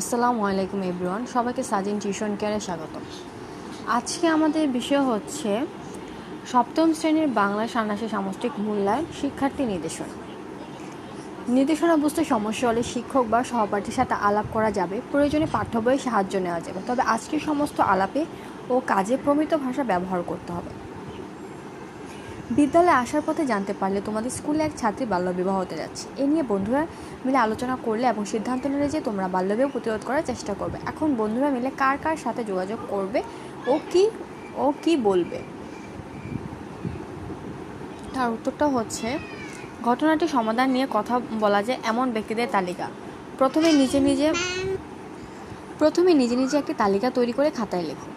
আসসালামু আলাইকুম এভরিওয়ান, সবাইকে সাজিন টিউশন কেয়ারে স্বাগত আজকে আমাদের বিষয় হচ্ছে সপ্তম শ্রেণির বাংলা ষান্মাসিক সামষ্টিক মূল্যায়ন শিক্ষার্থী নির্দেশনা। নির্দেশনা বুঝতে সমস্যা হলে শিক্ষক বা সহপাঠীর সাথে আলাপ করা যাবে, প্রয়োজনে পাঠ্য বইয়ে সাহায্য নেওয়া যাবে। তবে আজকের সমস্ত আলাপে ও কাজে প্রমিত ভাষা ব্যবহার করতে হবে। বিদ্যালয়ে আসার পথে জানতে পারলে তোমাদের স্কুলে এক ছাত্রী বাল্যবিবাহ হতে যাচ্ছে। এ নিয়ে বন্ধুরা মিলে আলোচনা করলে এবং সিদ্ধান্ত নিলে যে তোমরা বাল্যবিবাহ প্রতিরোধ করার চেষ্টা করবে। এখন বন্ধুরা মিলে কার কার সাথে যোগাযোগ করবে ও কি ও কি বলবে? তার উত্তরটা হচ্ছে, ঘটনাটি সমাধান নিয়ে কথা বলা যায় এমন ব্যক্তিদের তালিকা। প্রথমে নিজে নিজে, প্রথমে নিজে নিজে একটি তালিকা তৈরি করে খাতায় লেখো।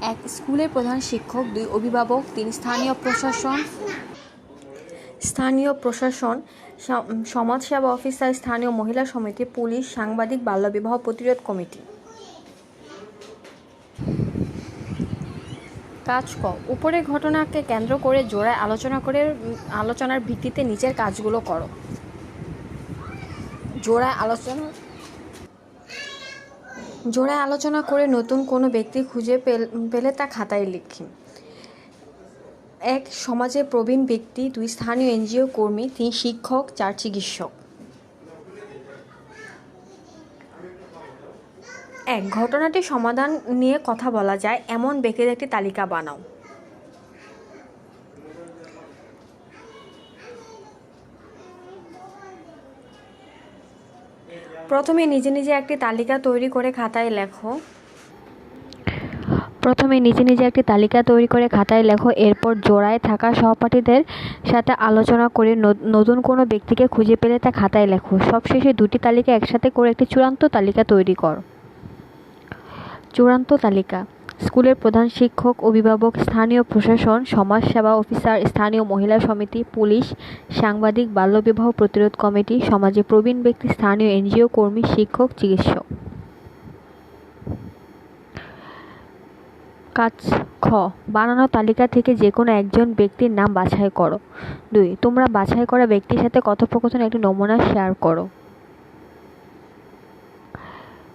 এক স্কুলের প্রধান শিক্ষক, দুই অভিভাবক, তিন স্থানীয় প্রশাসন। স্থানীয় প্রশাসন সমাজসেবা অফিসার, স্থানীয় মহিলা সমিতি, পুলিশ, সাংবাদিক বাল্যবিবাহ প্রতিরোধ কমিটি। কাজ ক। উপরের ঘটনাকে কেন্দ্র করে জোড়ায় আলোচনা করে, আলোচনার ভিত্তিতে নিচের কাজগুলো করো। জোড়ায় আলোচনা জোড়ায় আলোচনা করে নতুন কোনো ব্যক্তি খুঁজে পেল- পেলে তা খাতায় লিখি। এক সমাজে প্রবীণ ব্যক্তি, দুই স্থানীয় এনজিও কর্মী, তিন শিক্ষক, চার চিকিৎসক। এক ঘটনাটি সমাধান নিয়ে কথা বলা যায়। এমন ব্যক্তিদের একটি তালিকা বানাও। প্রথমে নিজে নিজে একটি তালিকা তৈরি করে খাতায় লেখো। প্রথমে নিজে নিজে একটি তালিকা তৈরি করে খাতায় লেখো। এরপর জোড়ায় থাকা সহপাঠীদের সাথে আলোচনা করে নতুন কোনো ব্যক্তিকে খুঁজে পেলে তা খাতায় লেখো। সবশেষে দুটি তালিকা একসাথে করে একটি চূড়ান্ত তালিকা তৈরি করো। চূড়ান্ত তালিকা। স্কুলের প্রধান শিক্ষক, অভিভাবক, স্থানীয় প্রশাসন, সমাজসেবা অফিসার, স্থানীয় মহিলা সমিতি, পুলিশ, সাংবাদিক, বাল্যবিবাহ প্রতিরোধ কমিটি সমাজে প্রবীণ ব্যক্তি, স্থানীয় এনজিও কর্মী, শিক্ষক, চিকিৎসক। কাজ খ। বানানো তালিকা থেকে যে কোনো একজন ব্যক্তির নাম বাছাই করো। দুই, তোমরা বাছাই করা ব্যক্তির সাথে কথোপকথন একটি নমুনা শেয়ার করো।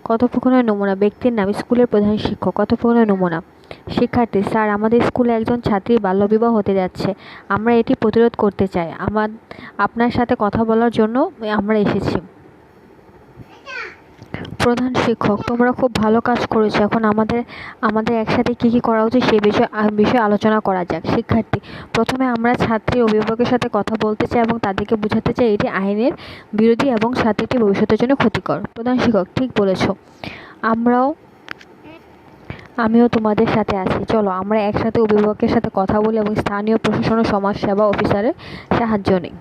কথোপকথনের নমুনা, ব্যক্তির নাম, স্কুলের প্রধান শিক্ষক, কথোপকথনের নমুনা। শিক্ষার্থী, স্যার, আমাদের স্কুলে একজন ছাত্রী বাল্যবিবাহ হতে যাচ্ছে। আমরা এটি প্রতিরোধ করতে চাই। আমার আপনার সাথে কথা বলার জন্য আমরা এসেছি। প্রধান শিক্ষক, তোমরা খুব ভালো কাজ করেছ। এখন আমাদের আমাদের একসাথে কি কি করা উচিত সে বিষয়ে বিষয়ে আলোচনা করা যাক। শিক্ষার্থী, প্রথমে আমরা ছাত্রী অভিভাবকের সাথে কথা বলতে চাই এবং তাদেরকে বোঝাতে চাই এটি আইনের বিরোধী এবং ছাত্রীটি ভবিষ্যতের জন্য ক্ষতিকর। প্রধান শিক্ষক, ঠিক বলেছ। আমরাও, আমিও তোমাদের সাথে আছি। চলো, আমরা একসাথে অভিভাবকের সাথে কথা বলি এবং স্থানীয় প্রশাসন ও সমাজ সেবা অফিসারের সাহায্য নিই।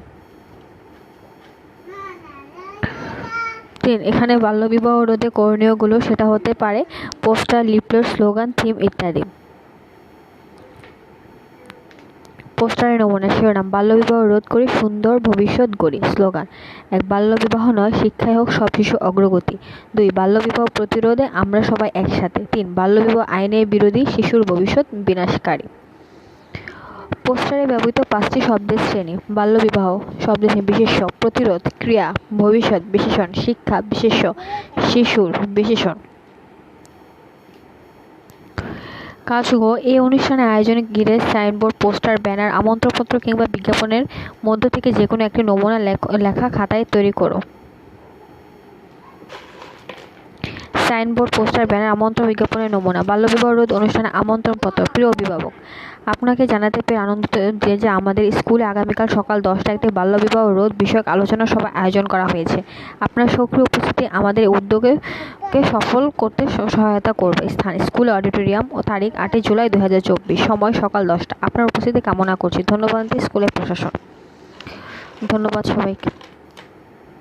তিন এখানে বাল্যবিবাহ রোধে করণীয়গুলো, সেটা হতে পারে পোস্টার, লিফলেট, স্লোগান, থিম ইত্যাদি। পোস্টারের নমুনা শিরোনাম, বাল্যবিবাহ রোধ করি, সুন্দর ভবিষ্যৎ গড়ি স্লোগান। এক বাল্যবিবাহ নয়, শিক্ষাই হোক সব শিশু অগ্রগতি। দুই, বাল্যবিবাহ প্রতিরোধে আমরা সবাই একসাথে। তিন, বাল্যবিবাহ আইনের বিরোধী শিশুর ভবিষ্যৎ বিনাশকারী। পোস্টারে ব্যবহৃত পাঁচটি শব্দের শ্রেণি, বাল্যবিবাহ শ্রেণি বিশেষ্য প্রতিরোধ, ক্রিয়া, ভবিষ্যৎ, বিশেষণ, শিক্ষা, বিশেষ্য, শিশুর বিশেষণ। কাজ গো এই অনুষ্ঠানে আয়োজনে ঘিরে সাইনবোর্ড, পোস্টার, ব্যানার, আমন্ত্রণপত্র কিংবা বিজ্ঞাপনের মধ্য থেকে যে কোনো একটি নমুনা লেখা খাতায় তৈরি করো। সাইনবোর্ড, পোস্টার, ব্যানার, আমন্ত্রণ বিজ্ঞাপনের নমুনা, বাল্যবিবাহ রোধ অনুষ্ঠানে আমন্ত্রণপত্র প্রিয় অভিভাবক। আপনাকে জানাতে পেরে আনন্দিত যে যে আমাদের স্কুলে আগামীকাল সকাল দশটা একটি বাল্যবিবাহ রোধ বিষয়ক আলোচনা সভা আয়োজন করা হয়েছে। আপনার সক্রিয় উপস্থিতি আমাদের উদ্যোগে কে সফল করতে সহায়তা করবে। স্থান, স্কুল অডিটোরিয়াম ও তারিখ আটই জুলাই দু হাজার চব্বিশ, সময় সকাল দশটা। আপনার উপস্থিতি কামনা করছি। ধন্যবাদ স্কুলের প্রশাসন। ধন্যবাদ সবাইকে।